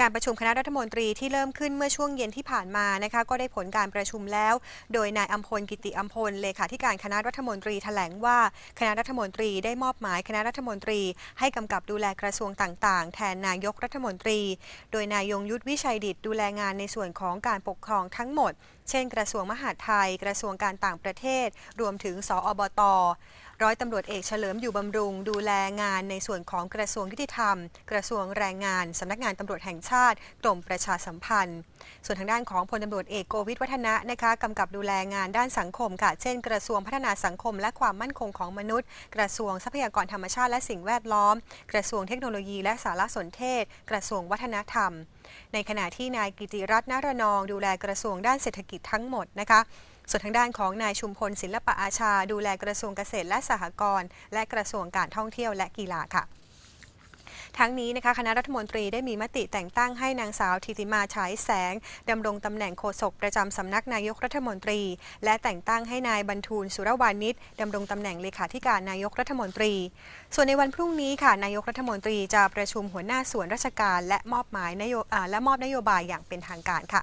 การประชุมคณะรัฐมนตรีที่เริ่มขึ้นเมื่อช่วงเย็นที่ผ่านมานะคะก็ได้ผลการประชุมแล้ว โดยนายอัมพลกิติอัมพลเลขาธิการคณะรัฐมนตรีแถลงว่า คณะรัฐมนตรีได้มอบหมายคณะรัฐมนตรี ให้กำกับดูแลกระทรวงต่างๆ แทนนายกรัฐมนตรี โดยนายยงยุทธวิชัยดิตดูแลงานในส่วนของการปกครองทั้งหมด เช่น กระทรวงมหาดไทย กระทรวงการต่างประเทศ รวมถึง สอบต ร้อยตำรวจเอกเฉลิมอยู่บำรุง ดูแลงานในส่วนของกระทรวงยุติธรรม กระทรวงแรงงานสำนักงานตำรวจแห่งชาติกรมประชาสัมพันธ์ ส่วนทางด้านของพลตำรวจเอกโกวิทวัฒนะนะคะกำกับดูแลงานด้านสังคมค่ะ เช่น กระทรวงพัฒนาสังคม และความมั่นคงของมนุษย์ กระทรวงทรัพยากรธรรมชาติและสิ่งแวดล้อม กระทรวงเทคโนโลยีและสารสนเทศ กระทรวงวัฒนธรรม ในขณะที่นายกิติรัตน์นารนอง ดูแลกระทรวงด้านเศรษฐกิจทั้งหมดนะคะส่วนทางด้านของนายชุมพลศิลปะอาชา ดูแลกระทรวงเกษตรและสหกรณ์และกระทรวงการท่องเที่ยวและกีฬาค่ะ ทั้งนี้นะคะคณะรัฐมนตรีได้มีมติแต่งตั้งให้นางสาวทิติมาฉายแสงดำรงตำแหน่งโฆษกประจำสำนักนายกรัฐมนตรี และแต่งตั้งให้นายบรรทูลสุรวานิชดำรงตำแหน่งเลขาธิการนายกรัฐมนตรี ส่วนในวันพรุ่งนี้ค่ะนายกรัฐมนตรีจะประชุมหัวหน้าส่วนราชการ และมอบหมายนโยและมอบนโยบายอย่างเป็นทางการค่ะ